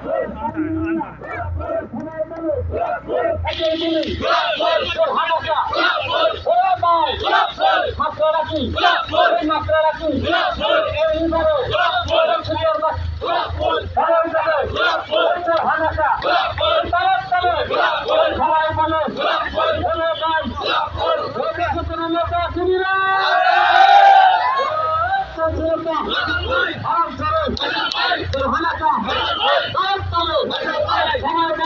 ঘুরে আলাম মাত্রা আলাম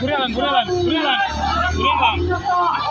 ঘুরে আলাম আস্তে আস্তে